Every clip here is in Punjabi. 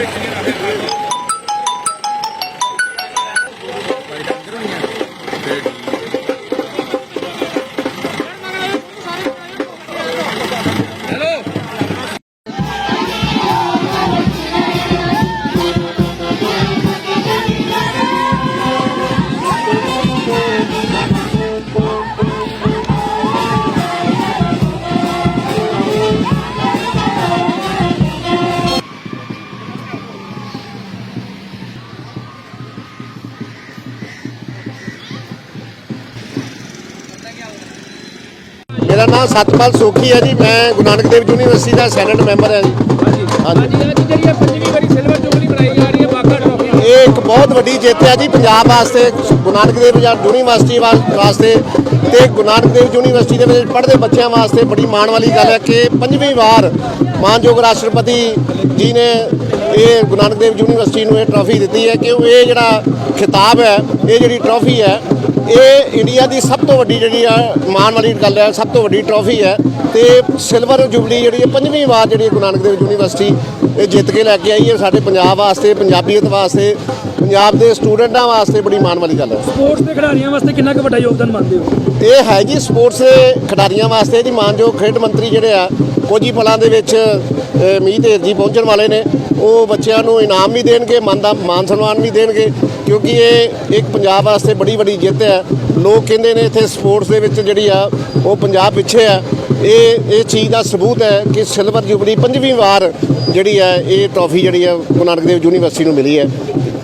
ਮੇਰਾ ਨਾਮ ਸਤਪਾਲ ਸੋਖੀ ਹੈ ਜੀ। ਮੈਂ ਗੁਰੂ ਨਾਨਕ ਦੇਵ ਯੂਨੀਵਰਸਿਟੀ ਦਾ ਸੈਨੇਟ ਮੈਂਬਰ ਹਾਂ ਜੀ। ਹਾਂਜੀ। ਅੱਜ ਜਿਹੜੀ ਇਹ ਪੰਜਵੀਂ ਵਾਰੀ ਸਿਲਵਰ ਜੁਬਲੀ ਮਨਾਈ ਜਾ ਰਹੀ ਹੈ ਬਾਗਾ ਟਰਾਫੀ ਇਹ ਇੱਕ ਬਹੁਤ ਵੱਡੀ ਜਿੱਤ ਹੈ ਜੀ ਪੰਜਾਬ ਵਾਸਤੇ ਗੁਰੂ ਨਾਨਕ ਦੇਵ ਯੂਨੀਵਰਸਿਟੀ ਵਾਸਤੇ। ਤੇ ਗੁਰੂ ਨਾਨਕ ਦੇਵ ਯੂਨੀਵਰਸਿਟੀ ਦੇ ਵਿੱਚ ਪੜ੍ਹਦੇ ਬੱਚਿਆਂ ਵਾਸਤੇ ਬੜੀ ਮਾਣ ਵਾਲੀ ਗੱਲ ਹੈ ਕਿ ਪੰਜਵੀਂ ਵਾਰ ਮਾਨਯੋਗ ਰਾਸ਼ਟਰਪਤੀ ਜੀ ਨੇ ਇਹ ਗੁਰੂ ਨਾਨਕ ਦੇਵ ਯੂਨੀਵਰਸਿਟੀ ਨੂੰ ਇਹ ਟਰਾਫੀ ਦਿੱਤੀ ਹੈ ਕਿ ਇਹ ਜਿਹੜਾ ਖਿਤਾਬ ਹੈ ਇਹ ਜਿਹੜੀ ਟਰਾਫੀ ਹੈ ਇਹ ਇੰਡੀਆ ਦੀ ਸਭ ਤੋਂ ਵੱਡੀ ਜਿਹੜੀ ਆ ਮਾਣ ਵਾਲੀ ਗੱਲ ਹੈ ਸਭ ਤੋਂ ਵੱਡੀ ਟਰਾਫੀ ਹੈ ਤੇ ਸਿਲਵਰ ਜੁਬਲੀ ਜਿਹੜੀ ਹੈ ਪੰਜਵੀਂ ਵਾਰ ਜਿਹੜੀ ਗੁਰੂ ਨਾਨਕ ਦੇਵ ਯੂਨੀਵਰਸਿਟੀ ਇਹ ਜਿੱਤ ਕੇ ਲੈ ਕੇ ਆਈ ਹੈ ਸਾਡੇ ਪੰਜਾਬ ਵਾਸਤੇ ਪੰਜਾਬੀਅਤ ਵਾਸਤੇ ਪੰਜਾਬ ਦੇ ਸਟੂਡੈਂਟਾਂ ਵਾਸਤੇ ਬੜੀ ਮਾਣ ਵਾਲੀ ਗੱਲ ਹੈ। ਸਪੋਰਟਸ ਦੇ ਖਿਡਾਰੀਆਂ ਵਾਸਤੇ ਕਿੰਨਾ ਕੁ ਵੱਡਾ ਯੋਗਦਾਨ ਮੰਨਦੇ ਹੋ? ਇਹ ਹੈ ਜੀ ਸਪੋਰਟਸ ਦੇ ਖਿਡਾਰੀਆਂ ਵਾਸਤੇ ਜੀ ਮਾਨਯੋਗ ਖੇਡ ਮੰਤਰੀ ਜਿਹੜੇ ਆ ਕੋਜੀ ਫਲਾਂ ਦੇ ਵਿੱਚ ਮੀਤ ਜੀ ਪਹੁੰਚਣ ਵਾਲੇ ਨੇ। ਉਹ ਬੱਚਿਆਂ ਨੂੰ ਇਨਾਮ ਵੀ ਦੇਣਗੇ ਮਾਨ ਦਾ ਮਾਨ ਸਨਮਾਨ ਵੀ ਦੇਣਗੇ ਕਿਉਂਕਿ ਇਹ ਇੱਕ ਪੰਜਾਬ ਵਾਸਤੇ ਬੜੀ ਵੱਡੀ ਜਿੱਤ ਹੈ। ਲੋਕ ਕਹਿੰਦੇ ਨੇ ਇੱਥੇ ਸਪੋਰਟਸ ਦੇ ਵਿੱਚ ਜਿਹੜੀ ਆ ਉਹ ਪੰਜਾਬ ਪਿੱਛੇ ਆ ਇਹ ਇਹ ਚੀਜ਼ ਦਾ ਸਬੂਤ ਹੈ ਕਿ ਸਿਲਵਰ ਜੁਬਲੀ ਪੰਜਵੀਂ ਵਾਰ ਜਿਹੜੀ ਹੈ ਇਹ ਟਰੋਫੀ ਜਿਹੜੀ ਹੈ ਗੁਰੂ ਨਾਨਕ ਦੇਵ ਯੂਨੀਵਰਸਿਟੀ ਨੂੰ ਮਿਲੀ ਹੈ।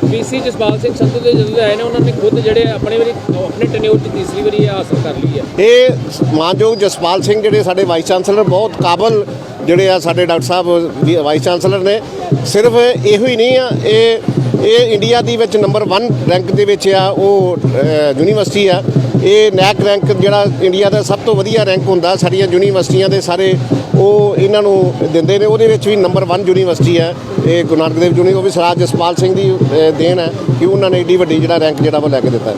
ਵੀਸੀ ਜਸਪਾਲ ਸਿੰਘ ਸੰਧੂ ਦੇ ਜਦੋਂ ਆਏ ਨੇ ਉਹਨਾਂ ਨੇ ਖੁਦ ਜਿਹੜੇ ਆਪਣੇ ਵਾਰੀ ਆਪਣੇ ਟੈਨਿਓਰ 'ਚ ਤੀਸਰੀ ਵਾਰੀ ਇਹ ਹਾਸਲ ਕਰ ਲਈ ਹੈ। ਇਹ ਮਾਨਯੋਗ ਜਸਪਾਲ ਸਿੰਘ ਜਿਹੜੇ ਸਾਡੇ ਵਾਈਸ ਚਾਂਸਲਰ ਬਹੁਤ ਕਾਬਲ ਜਿਹੜੇ ਆ ਸਾਡੇ ਡਾਕਟਰ ਸਾਹਿਬ ਵਾਈਸ ਚਾਂਸਲਰ ਨੇ, ਸਿਰਫ ਇਹੋ ਹੀ ਨਹੀਂ ਆ, ਇਹ ਇਹ ਇੰਡੀਆ ਦੀ ਵਿੱਚ ਨੰਬਰ 1 ਰੈਂਕ ਦੇ ਵਿੱਚ ਆ, ਉਹ ਯੂਨੀਵਰਸਿਟੀ ਆ। ਇਹ ਨੈਕ ਰੈਂਕ ਜਿਹੜਾ ਇੰਡੀਆ ਦਾ ਸਭ ਤੋਂ ਵਧੀਆ ਰੈਂਕ ਹੁੰਦਾ, ਸਾਡੀਆਂ ਯੂਨੀਵਰਸਿਟੀਆਂ ਦੇ ਸਾਰੇ ਉਹ ਇਹਨਾਂ ਨੂੰ ਦਿੰਦੇ ਨੇ। ਉਹਦੇ ਵਿੱਚ ਵੀ ਨੰਬਰ 1 ਯੂਨੀਵਰਸਿਟੀ ਹੈ ਇਹ ਗੁਰੂ ਨਾਨਕ ਦੇਵ ਯੂਨੀ ਉਹ ਵੀ ਸਰਾਜ ਜਸਪਾਲ ਸਿੰਘ ਦੀ ਦੇਣ ਹੈ ਕਿ ਉਹਨਾਂ ਨੇ ਏਡੀ ਵੱਡੀ ਜਿਹੜਾ ਰੈਂਕ ਜਿਹੜਾ ਉਹ ਲੈ ਕੇ ਦਿੱਤਾ।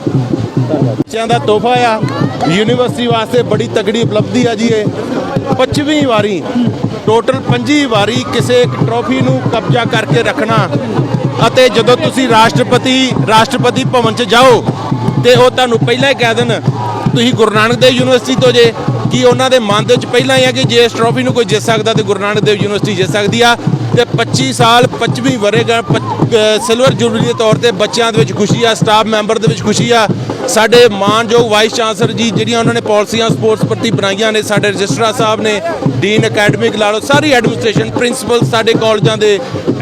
ਬੱਚਿਆਂ ਦਾ ਤੋਹਫਾ ਆ। ਯੂਨੀਵਰਸਿਟੀ ਵਾਸਤੇ ਬੜੀ ਤਗੜੀ ਉਪਲਬਧੀ ਆ ਜੀ ਇਹ। 25ਵੀਂ ਵਾਰੀ ਟੋਟਲ 25 ਵਾਰੀ ਕਿਸੇ ਇੱਕ ਟਰੋਫੀ ਨੂੰ ਕਬਜ਼ਾ ਕਰਕੇ ਰੱਖਣਾ। ਅਤੇ ਜਦੋਂ ਤੁਸੀਂ ਰਾਸ਼ਟਰਪਤੀ ਰਾਸ਼ਟਰਪਤੀ ਭਵਨ 'ਚ ਜਾਓ, ਤੇ ਉਹ ਤੁਹਾਨੂੰ ਪਹਿਲਾਂ ਹੀ ਕਹਿ ਦੇਣ, ਤੁਸੀਂ ਗੁਰੂ ਨਾਨਕ ਦੇਵ ਯੂਨੀਵਰਸਿਟੀ ਤੋਂ ਜੇ, ਕਿ ਉਹਨਾਂ ਦੇ ਮਨ ਦੇ ਵਿੱਚ ਪਹਿਲਾਂ ਹੀ ਆ ਕਿ ਜੇ ਇਸ ਟਰੋਫੀ ਨੂੰ ਕੋਈ ਜਿੱਤ ਸਕਦਾ ਤੇ ਗੁਰੂ ਨਾਨਕ ਦੇਵ ਯੂਨੀਵਰਸਿਟੀ ਜਿੱਤ ਸਕਦੀ ਆ। ਤੇ 25 ਸਾਲ 25ਵੀਂ ਵਰੇਗਾ ਸਿਲਵਰ ਜੁਬਲੀ ਦੇ ਤੌਰ ਤੇ ਬੱਚਿਆਂ ਦੇ ਵਿੱਚ ਖੁਸ਼ੀ ਆ ਸਟਾਫ ਮੈਂਬਰ ਦੇ ਵਿੱਚ ਖੁਸ਼ੀ ਆ। ਸਾਡੇ ਮਾਨਯੋਗ ਵਾਈਸ ਚਾਂਸਲਰ ਜੀ, ਜਿਹੜੀਆਂ ਉਹਨਾਂ ਨੇ ਪਾਲਿਸੀਆਂ ਸਪੋਰਟਸ ਪ੍ਰਤੀ ਬਣਾਈਆਂ ਨੇ, ਸਾਡੇ ਰਜਿਸਟਰਾਰ ਸਾਹਿਬ ਨੇ ਡੀਨ ਅਕੈਡਮਿਕ ਲਾ ਲਓ, ਸਾਰੀ ਐਡਮਿਨਿਸਟ੍ਰੇਸ਼ਨ ਪ੍ਰਿੰਸੀਪਲ ਸਾਡੇ ਕਾਲਜਾਂ ਦੇ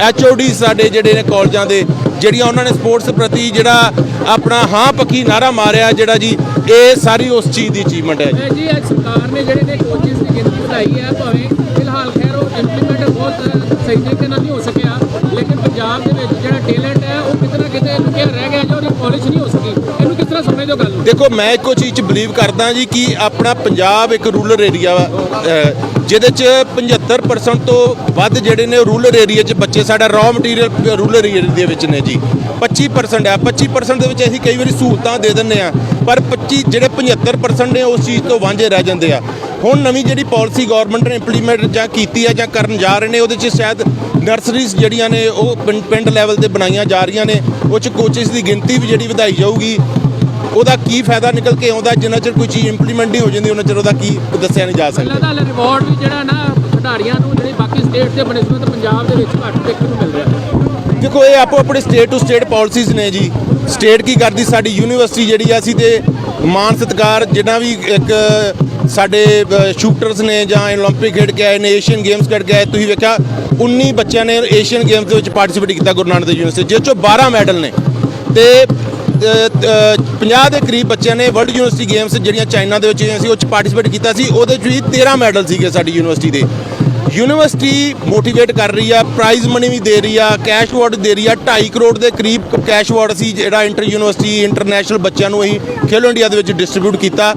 ਐਚਓਡੀ ਸਾਡੇ ਜਿਹੜੇ ਨੇ ਕਾਲਜਾਂ ਦੇ, ਜਿਹੜੀਆਂ ਉਹਨਾਂ ਨੇ ਸਪੋਰਟਸ ਪ੍ਰਤੀ ਜਿਹੜਾ ਆਪਣਾ ਹਾਂ ਪੱਕੀ ਨਾਰਾ ਮਾਰਿਆ, ਜਿਹੜਾ ਜੀ, ਇਹ ਸਾਰੀ ਉਸ ਚੀਜ਼ ਦੀ ਅਚੀਵਮੈਂਟ ਹੈ ਜੀ। ਜੀ ਸਰਕਾਰ ਨੇ ਜਿਹੜੇ ਨੇ ਕੋਚਿਸ ਦੀ ਗਿਣਤੀ ਵਧਾਈ ਹੈ, ਭਾਵੇਂ ਫਿਲਹਾਲ ਖੈਰ ਉਹ ਇੰਪਲੀਮੈਂਟ ਬਹੁਤ ਸਹੀ ਤਰੀਕੇ ਨਾਲ ਨਹੀਂ ਹੋ ਸਕਿਆ, ਲੇਕਿਨ ਪੰਜਾਬ ਦੇ ਵਿੱਚ ਜਿਹੜਾ ਟੈਲੈਂਟ ਹੈ, ਉਹ ਕਿਤੇ ਨਾ ਕਿਤੇ ਲੁਕਿਆ ਰਹਿ ਗਿਆ ਜਾਂ ਉਹਦੀ ਪਾਲਿਸ਼ ਨਹੀਂ ਹੋ ਸਕੀ ਇਹਨੂੰ ਗੱਲ। ਦੇਖੋ, ਮੈਂ ਇੱਕੋ ਚੀਜ਼ 'ਚ ਬਲੀਵ ਕਰਦਾ ਜੀ ਕਿ ਆਪਣਾ ਪੰਜਾਬ ਇੱਕ ਰੂਰਲ ਏਰੀਆ ਵਾ ਜਿਹਦੇ 'ਚ 75% ਤੋਂ ਵੱਧ ਜਿਹੜੇ ਨੇ ਰੂਰਲ ਏਰੀਆ 'ਚ ਬੱਚੇ ਸਾਡਾ ਰॉ ਮਟੀਰੀਅਲ ਰੂਰਲ ਏਰੀਆ ਦੇ ਵਿੱਚ ਨੇ ਜੀ। 25% ਆ 25% ਦੇ ਵਿੱਚ ਅਸੀਂ ਕਈ ਵਾਰੀ ਸਹੂਲਤਾਂ ਦੇ ਦਿੰਨੇ ਆ, ਪਰ 25 ਜਿਹੜੇ 75% ਨੇ ਉਸ ਚੀਜ਼ ਤੋਂ ਵਾਂਝੇ ਰਹਿ ਜਾਂਦੇ ਆ। ਹੁਣ ਨਵੀਂ ਜਿਹੜੀ ਪਾਲਿਸੀ ਗਵਰਨਮੈਂਟ ਨੇ ਇੰਪਲੀਮੈਂਟ ਜਾਂ ਕੀਤੀ ਹੈ ਜਾਂ ਕਰਨ ਜਾ ਰਹੇ ਨੇ, ਉਹਦੇ 'ਚ ਸ਼ਾਇਦ ਨਰਸਰੀਜ਼ ਜਿਹੜੀਆਂ ਨੇ ਉਹ ਪਿੰਡ- ਪਿੰਡ ਲੈਵਲ ਤੇ ਬਣਾਈਆਂ ਜਾ ਰਹੀਆਂ ਨੇ, ਉਹ 'ਚ ਕੋਚਿਸ ਦੀ ਗਿਣਤੀ ਵੀ ਜਿਹੜੀ ਵਧਾਈ ਜਾਊਗੀ। ਉਹਦਾ ਕੀ ਫਾਇਦਾ ਨਿਕਲ ਕੇ ਆਉਂਦਾ ਜਿੰਨਾ ਚਿਰ ਕੋਈ ਚੀਜ਼ ਇੰਪਲੀਮੈਂਟ ਨਹੀਂ ਹੋ ਜਾਂਦੀ ਉਹਨਾਂ ਚਿਰ ਉਹਦਾ ਕੀ ਦੱਸਿਆ ਨਹੀਂ ਜਾ ਪਹਿਲਾਂ ਸਕਦਾ ਤਾਂ ਰਿਵਾਰਡ ਵੀ ਜਿਹੜਾ ਨਾ ਖਿਡਾਰੀਆਂ ਨੂੰ ਜਿਹੜੇ ਬਾਕੀ ਸਟੇਟ ਦੇ ਬਨਿਸਬਤ ਪੰਜਾਬ ਦੇ ਵਿੱਚ ਘੱਟ ਦੇਖਣ ਨੂੰ ਮਿਲ ਰਿਹਾ ਦੇਖੋ ਇਹ ਆਪੋ ਆਪਣੇ ਸਟੇਟ ਟੂ ਸਟੇਟ ਪਾਲਿਸੀਜ਼ ਨੇ ਜੀ ਸਟੇਟ ਕੀ ਕਰਦੀ ਸਾਡੀ ਯੂਨੀਵਰਸਿਟੀ ਜਿਹੜੀ ਆ ਅਸੀਂ ਤੇ ਮਾਨ ਸਤਿਕਾਰ ਜਿੰਨਾ ਵੀ ਇੱਕ ਸਾਡੇ ਸ਼ੂਟਰਸ ਨੇ ਜਾਂ 올림픽 ਖੇਡ ਕੇ ਆਏ ਨੇ ਏਸ਼ੀਅਨ ਗੇਮਸ ਖੇਡ ਕੇ ਆਏ ਤੁਸੀਂ ਵੇਖਿਆ 19 ਬੱਚਿਆਂ ਨੇ ਏਸ਼ੀਅਨ ਗੇਮਸ ਦੇ ਵਿੱਚ ਪਾਰਟਿਸਿਪੇਟ ਕੀਤਾ ਗੁਰੂ ਨਾਨਕ ਦੇਵ ਯੂਨੀਵਰਸਿਟੀ ਜਿਸ ਚੋਂ 12 ਮੈਡਲ ਨੇ ਤੇ 50 ਦੇ ਕਰੀਬ ਬੱਚਿਆਂ ਨੇ ਵਰਲਡ ਯੂਨੀਵਰਸਿਟੀ ਗੇਮਸ ਜਿਹੜੀਆਂ ਚਾਈਨਾ ਦੇ ਵਿੱਚ ਹੋਈਆਂ ਸੀ, ਉਹ ਚ ਪਾਰਟਿਸਿਪੇਟ ਕੀਤਾ ਸੀ। ਉਹਦੇ ਚ ਵੀ 13 ਮੈਡਲ ਸੀਗੇ ਸਾਡੀ ਯੂਨੀਵਰਸਿਟੀ ਦੇ। ਯੂਨੀਵਰਸਿਟੀ ਮੋਟੀਵੇਟ ਕਰ ਰਹੀ ਆ ਪ੍ਰਾਈਜ਼ ਮਨੀ ਵੀ ਦੇ ਰਹੀ ਆ ਕੈਸ਼ ਅਵਾਰਡ ਦੇ ਰਹੀ ਆ। 2.5 ਕਰੋੜ ਦੇ ਕਰੀਬ ਕੈਸ਼ ਅਵਾਰਡ ਸੀ ਜਿਹੜਾ ਇੰਟਰ ਯੂਨੀਵਰਸਿਟੀ ਇੰਟਰਨੈਸ਼ਨਲ ਬੱਚਿਆਂ ਨੂੰ ਅਸੀਂ ਖੇਲੋ ਇੰਡੀਆ ਦੇ ਵਿੱਚ ਡਿਸਟ੍ਰੀਬਿਊਟ ਕੀਤਾ।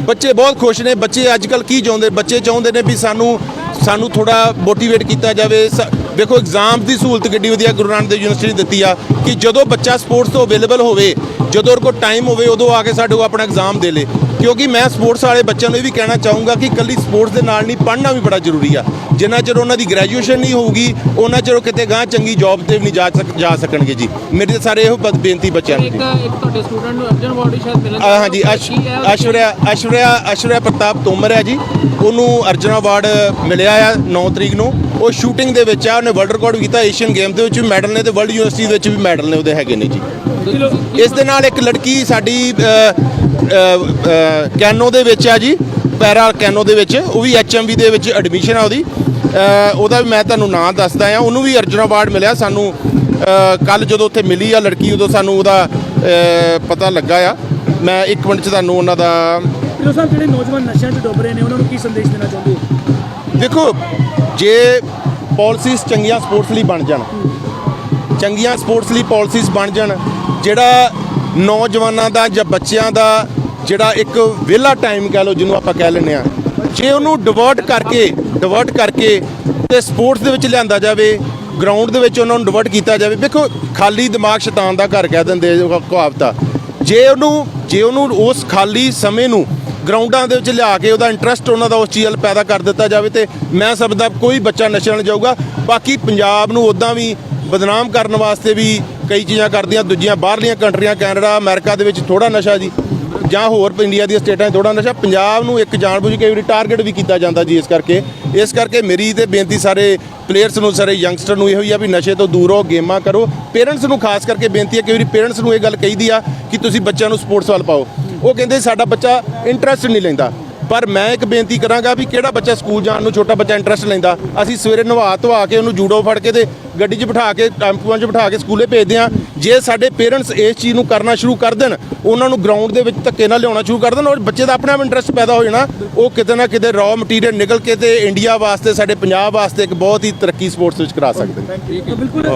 ਬੱਚੇ ਬਹੁਤ ਖੁਸ਼ ਨੇ। ਬੱਚੇ ਅੱਜ ਕੱਲ ਕੀ ਚਾਹੁੰਦੇ? ਬੱਚੇ ਚਾਹੁੰਦੇ ਨੇ ਵੀ ਸਾਨੂੰ ਸਾਨੂੰ ਥੋੜਾ ਮੋਟੀਵੇਟ ਕੀਤਾ ਜਾਵੇ। ਦੇਖੋ ਵੇਖੋ ਐਗਜ਼ਾਮ ਦੀ ਸਹੂਲਤ ਕਿੱਡੀ ਵਧੀਆ ਗੁਰੂ ਨਾਨਕ ਦੇਵ ਯੂਨੀਵਰਸਿਟੀ ਨੇ ਦਿੱਤੀ ਆ ਕਿ ਜਦੋਂ ਬੱਚਾ ਸਪੋਰਟਸ ਤੋਂ ਅਵੇਲੇਬਲ ਹੋਵੇ, ਜਦੋਂ ਉਹਦੇ ਕੋਲ ਟਾਈਮ ਹੋਵੇ, ਉਦੋਂ ਆ ਕੇ ਸਾਡੇ ਕੋਲ ਆਪਣਾ ਐਗਜ਼ਾਮ ਦੇ ਲੇ। ਕਿਉਂਕਿ ਮੈਂ ਸਪੋਰਟਸ ਵਾਲੇ ਬੱਚਿਆਂ ਨੂੰ ਇਹ ਵੀ ਕਹਿਣਾ ਚਾਹੂੰਗਾ ਕਿ ਇਕੱਲੀ ਸਪੋਰਟਸ ਦੇ ਨਾਲ ਨਹੀਂ ਪੜ੍ਹਨਾ ਵੀ ਬੜਾ ਜ਼ਰੂਰੀ ਆ। ਜਿੰਨਾ ਚਿਰ ਉਹਨਾਂ ਦੀ ਗ੍ਰੈਜੂਏਸ਼ਨ ਨਹੀਂ ਹੋਊਗੀ ਉਹਨਾਂ ਚਿਰ ਉਹ ਕਿਤੇ ਗਾਂ ਚੰਗੀ ਜੌਬ ਤੇ ਵੀ ਨਹੀਂ ਜਾ ਸਕ ਜਾ ਸਕਣਗੇ ਜੀ। ਮੇਰੀ ਤਾਂ ਸਾਰੇ ਇਹੋ ਬ- ਬੇਨਤੀ ਬੱਚਿਆਂ ਨੂੰ ਇੱਕ ਜੀ। ਇੱਕ ਤੁਹਾਡੇ ਸਟੂਡੈਂਟ ਨੂੰ ਅਰਜਨ ਅਵਾਰਡ ਵੀ ਸ਼ਾਇਦ ਮਿਲਣ ਆ ਹਾਂਜੀ ਅਸ਼- ਕੀ ਹੈ ਉਹ? ਐਸ਼ਵਰਿਆ ਐਸ਼ਵਰਿਆ ਐਸ਼ਵਰਿਆ ਪ੍ਰਤਾਪ ਤੋਮਰ ਹੈ ਜੀ। ਉਹਨੂੰ ਅਰਜਨ ਅਵਾਰਡ ਮਿਲਿਆ ਆ 9 ਤਰੀਕ ਨੂੰ। ਉਹ ਸ਼ੂਟਿੰਗ ਦੇ ਵਿੱਚ ਆ ਉਹਨੇ ਵਰਲਡ ਰਿਕਾਰਡ ਕੀਤਾ ਏਸ਼ੀਅਨ ਗੇਮ ਦੇ ਵਿੱਚ ਵੀ ਮੈਡਲ ਨੇ ਤੇ ਵਰਲਡ ਯੂਨੀਵਰਸਿਟੀ ਦੇ ਵਿੱਚ ਵੀ ਮੈਡਲ ਨੇ ਉਹਦੇ ਹੈਗੇ ਨੇ ਜੀ। ਇਸ ਦੇ ਨਾਲ ਇੱਕ ਲੜਕੀ ਸਾਡੀ ਕੈਨੋ ਦੇ ਵਿੱਚ ਆ ਜੀ ਪੈਰਾ ਕੈਨੋ ਦੇ ਵਿੱਚ ਉਹ ਵੀ ਐਚਐਮਵੀ ਦੇ ਵਿੱਚ ਐਡਮਿਸ਼ਨ ਆ ਉਹਦੀ। ਉਹਦਾ ਵੀ ਮੈਂ ਤੁਹਾਨੂੰ ਨਾਂ ਦੱਸਦਾ ਆ ਉਹਨੂੰ ਵੀ ਅਰਜੁਨ ਅਵਾਰਡ ਮਿਲਿਆ ਸਾਨੂੰ ਕੱਲ ਜਦੋਂ ਉੱਥੇ ਮਿਲੀ ਆ ਲੜਕੀ ਉਦੋਂ ਸਾਨੂੰ ਉਹਦਾ ਪਤਾ ਲੱਗਾ ਆ। ਮੈਂ ਇੱਕ ਮਿੰਟ ਚ ਤੁਹਾਨੂੰ ਉਹਨਾਂ ਦਾ ਸਾਹਿਬ ਜਿਹੜੇ ਨੌਜਵਾਨ ਨਸ਼ਿਆਂ 'ਚ ਡੁੱਬ ਰਹੇ ਨੇ ਉਹਨਾਂ ਨੂੰ ਕੀ ਸੰਦੇਸ਼ ਦੇਣਾ ਚਾਹੁੰਦੇ ਹੋ? ਦੇਖੋ ਜੇ ਪਾਲਿਸੀਜ਼ ਚੰਗੀਆਂ ਸਪੋਰਟਸ ਲਈ ਬਣ ਜਾਣ ਚੰਗੀਆਂ ਸਪੋਰਟਸ ਲਈ ਪਾਲਿਸੀਜ਼ ਬਣ ਜਾਣ ਜਿਹੜਾ ਨੌਜਵਾਨਾਂ ਦਾ ਜਾਂ ਬੱਚਿਆਂ ਦਾ ਜਿਹੜਾ ਇੱਕ ਵਿਹਲਾ ਟਾਈਮ ਕਹਿ ਲਓ ਜਿਹਨੂੰ ਆਪਾਂ ਕਹਿ ਲੈਂਦੇ ਆ ਜੇ ਉਹਨੂੰ ਡਿਵਰਟ ਕਰਕੇ ਡਿਵਰਟ ਕਰਕੇ ਤੇ ਸਪੋਰਟਸ ਦੇ ਵਿੱਚ ਲਿਆਂਦਾ ਜਾਵੇ ਗਰਾਊਂਡ ਦੇ ਵਿੱਚ ਉਹਨਾਂ ਨੂੰ ਡਿਵਰਟ ਕੀਤਾ ਜਾਵੇ, ਵੇਖੋ ਖਾਲੀ ਦਿਮਾਗ ਸ਼ੈਤਾਨ ਦਾ ਘਰ ਕਹਿ ਦਿੰਦੇ ਆ ਆ। ਜੇ ਉਹਨੂੰ ਜੇ ਉਹਨੂੰ ਉਸ ਖਾਲੀ ਸਮੇਂ ਨੂੰ ਗਰਾਊਂਡਾਂ ਦੇ ਵਿੱਚ ਲਿਆ ਕੇ ਉਹਦਾ ਇੰਟਰਸਟ ਉਹਨਾਂ ਦਾ ਉਸ ਚੀਜ਼ ਵੱਲ ਪੈਦਾ ਕਰ ਦਿੱਤਾ ਜਾਵੇ ਤੇ ਮੈਂ ਸਮਝਦਾ ਕੋਈ ਬੱਚਾ ਨਸ਼ੇ ਨਾਲ ਜਾਊਗਾ, ਬਾਕੀ ਪੰਜਾਬ ਨੂੰ ਉਦਾਂ ਵੀ ਬਦਨਾਮ ਕਰਨ ਵਾਸਤੇ ਵੀ ਕਈ ਚੀਜ਼ਾਂ ਕਰਦੀਆਂ, ਦੂਜੀਆਂ ਬਾਹਰਲੀਆਂ ਕੰਟਰੀਆਂ, ਕੈਨੇਡਾ, ਅਮਰੀਕਾ ਦੇ ਵਿੱਚ ਥੋੜਾ ਨਸ਼ਾ ਜੀ, ਜਾਂ ਹੋਰ ਇੰਡੀਆ ਦੀਆਂ ਸਟੇਟਾਂ 'ਚ ਥੋੜਾ ਨਸ਼ਾ, ਪੰਜਾਬ ਨੂੰ ਇੱਕ ਜਾਣਬੁੱਝ ਕੇ ਵੀ ਟਾਰਗੇਟ ਵੀ ਕੀਤਾ ਜਾਂਦਾ ਜੀ ਇਸ ਕਰਕੇ। ਇਸ ਕਰਕੇ ਮੇਰੀ ਤੇ ਬੇਨਤੀ ਸਾਰੇ ਪਲੇਅਰਸ ਨੂੰ, ਸਾਰੇ ਯੰਗਸਟਰ ਨੂੰ ਇਹੋ ਹੀ ਆ ਵੀ ਨਸ਼ੇ ਤੋਂ ਦੂਰ ਰਹੋ, ਗੇਮਾਂ ਕਰੋ। ਪੇਰੈਂਟਸ ਨੂੰ ਖਾਸ ਕਰਕੇ ਬੇਨਤੀ ਹੈ ਕਿ ਵਾਰੀ ਪੇਰੈਂਟਸ ਨੂੰ ਇਹ ਗੱਲ ਕਹੀਦੀ ਆ ਕਿ ਤੁਸੀਂ ਬੱਚਿਆਂ ਨੂੰ ਸਪੋਰਟਸ ਵੱਲ ਪਾਓ। ਉਹ ਕਹਿੰਦੇ ਸਾਡਾ ਬੱਚਾ ਇੰਟਰਸਟ ਨਹੀਂ ਲੈਂਦਾ। ਪਰ ਮੈਂ ਇੱਕ ਬੇਨਤੀ ਕਰਾਂਗਾ ਵੀ ਕਿਹੜਾ ਬੱਚਾ ਸਕੂਲ ਜਾਣ ਨੂੰ ਛੋਟਾ ਬੱਚਾ ਇੰਟਰਸਟ ਲੈਂਦਾ, ਅਸੀਂ ਸਵੇਰੇ ਨਵਾ ਧਵਾ ਕੇ ਉਹਨੂੰ ਜੂਡੋ ਫੜ ਕੇ ਤੇ ਗੱਡੀ 'ਚ ਬਿਠਾ ਕੇ ਟੈਂਪੂਆਂ 'ਚ ਬਿਠਾ ਕੇ ਸਕੂਲੇ ਭੇਜਦੇ ਆ ਜੇ ਸਾਡੇ ਪੇਰੈਂਟਸ ਇਸ ਚੀਜ਼ ਨੂੰ ਕਰਨਾ ਸ਼ੁਰੂ ਕਰ ਦੇਣ ਉਹਨਾਂ ਨੂੰ ਗਰਾਊਂਡ ਦੇ ਵਿੱਚ ਧੱਕੇ ਨਾਲ ਲਿਆਉਣਾ ਸ਼ੁਰੂ ਕਰ ਦੇਣ ਔਰ ਬੱਚੇ ਦਾ ਆਪਣੇ ਆਪ ਇੰਟਰਸਟ ਪੈਦਾ ਹੋ ਜਾਣਾ ਉਹ ਕਿਤੇ ਨਾ ਕਿਤੇ ਰॉ ਮਟੀਰੀਅਲ ਨਿਕਲ ਕੇ ਤੇ ਇੰਡੀਆ ਵਾਸਤੇ ਸਾਡੇ ਪੰਜਾਬ ਵਾਸਤੇ ਇੱਕ ਬਹੁਤ ਹੀ ਤਰੱਕੀ ਸਪੋਰਟਸ ਵਿੱਚ ਕਰਾ ਸਕਦੇ ਨੇ। ਬਿਲਕੁਲ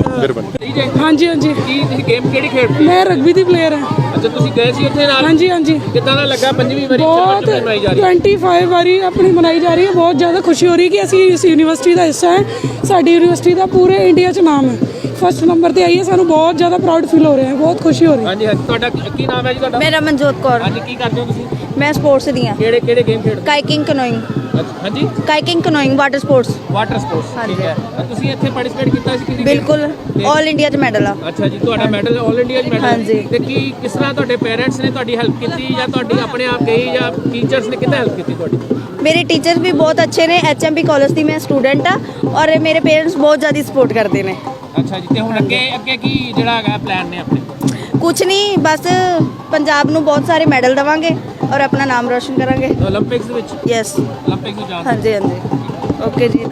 ਹਾਂਜੀ ਹਾਂਜੀ। ਕੀ ਤੁਸੀਂ ਗੇਮ ਕਿਹੜੀ ਖੇਡਦੇ ਮੈਂ ਰਗਬੀ ਦੀ ਪਲੇਅਰ ਹਾਂ। ਅੱਛਾ ਤੁਸੀਂ ਗਏ ਸੀ ਉੱਥੇ ਨਾਲ? ਹਾਂਜੀ ਹਾਂਜੀ। ਕਿੱਦਾਂ ਦਾ ਲੱਗਾ? ਪੰਜਵੀਂ ਵਾਰੀ ਬਹੁਤ ਟੂਰਨਾਮੈਂਟ ਮਨਾਈ ਜਾ ਰਹੀ ਹੈ। 25 ਵਾਰੀ ਆਪਣੀ ਮਨਾਈ ਜਾ ਰਹੀ ਹੈ। ਬਹੁਤ ਜ਼ਿਆਦਾ ਖੁਸ਼ੀ ਹੋ ਰਹੀ ਕਿ ਅਸੀਂ ਇਸ ਯੂਨੀਵਰਸਿਟੀ ਦਾ ਹਿੱਸਾ ਹੈ। ਸਾਡੀ ਯੂਨੀਵਰਸਿਟੀ ਦਾ ਪੂਰੇ ਇੰਡੀਆ 'ਚ ਨਾਮ ਹੈ। ਫਸਟ ਨੰਬਰ ਤੇ ਆਈ ਹੈ ਸਾਨੂੰ ਬਹੁਤ ਜ਼ਿਆਦਾ ਪ੍ਰਾਊਡ ਫੀਲ ਹੋ ਰਿਹਾ ਹੈ ਬਹੁਤ ਖੁਸ਼ੀ ਹੋ ਰਹੀ ਹੈ। ਹਾਂਜੀ ਹਾਂਜੀ। ਤੁਹਾਡਾ ਕੀ ਨਾਮ ਹੈ ਜੀ ਤੁਹਾਡਾ? ਮੇਰਾ ਮਨਜੋਤ ਕੌਰ। ਹਾਂਜੀ ਕੀ ਕਰਦੇ ਹੋ ਤੁਸੀਂ? ਮੈਂ ਸਪੋਰਟਸ ਦੀ ਹਾਂ। ਕਿਹੜੇ ਕਿਹੜੇ ਗੇਮ ਖੇਡਦੇ ਕਾਈਕਿੰਗ ਕਨੋਇੰਗ ਹਾਂਜੀ? Kayaking canoeing water sports water sports ਠੀਕ ਹੈ। ਤੁਸੀਂ ਇੱਥੇ ਪਾਰਟਿਸਿਪੇਟ ਕੀਤਾ ਸੀ game ਬਿਲਕੁਲ 올 ਇੰਡੀਆ 'ਚ ਮੈਡਲ ਆ। ਅੱਛਾ ਜੀ ਤੁਹਾਡਾ ਮੈਡਲ 올 ਇੰਡੀਆ 'ਚ ਮੈਡਲ ਹਾਂਜੀ। ਤੇ ਕੀ ਕਿਸ ਤਰ੍ਹਾਂ ਤੁਹਾਡੇ ਪੇਰੈਂਟਸ ਨੇ ਤੁਹਾਡੀ ਹੈਲਪ ਕੀਤੀ ਜਾਂ ਤੁਹਾਡੀ ਆਪਣੇ ਆਪ ਗਈ ਜਾਂ ਟੀਚਰਸ ਨੇ ਕਿੱਦਾਂ ਹੈਲਪ ਕੀਤੀ ਤੁਹਾਡੀ? ਮੇਰੇ ਟੀਚਰ ਵੀ ਬਹੁਤ ਅੱਛੇ ਨੇ ਐਚਐਮਬੀ ਕਾਲਜ ਦੀ ਮੈਂ ਸਟੂਡੈਂਟ ਆ ਔਰ ਮੇਰੇ ਪੇਰੈਂਟਸ ਬਹੁਤ ਜ਼ਿਆਦਾ ਸਪੋਰਟ ਕਰਦੇ ਨੇ। ਅੱਛਾ ਜੀ ਤੇ ਹੁਣ ਅੱਗੇ ਅੱਗੇ ਕੀ ਜਿਹੜਾ ਹੈਗਾ ਪਲਾਨ ਨੇ ਆਪਣੇ? ਕੁਝ ਨਹੀਂ ਬਸ ਪੰਜਾਬ ਨੂੰ ਬਹੁਤ ਸਾਰੇ ਮੈਡਲ ਦਵਾਂਗੇ। ਔਰ ਆਪਣਾ ਨਾਮ ਰੋਸ਼ਨ ਕਰਾਂਗੇ। 올림픽ਸ ਵਿੱਚ? ਯੈਸ 올림픽ਸ ਵਿੱਚ ਹਾਂਜੀ ਹਾਂਜੀ। ਓਕੇ ਜੀ।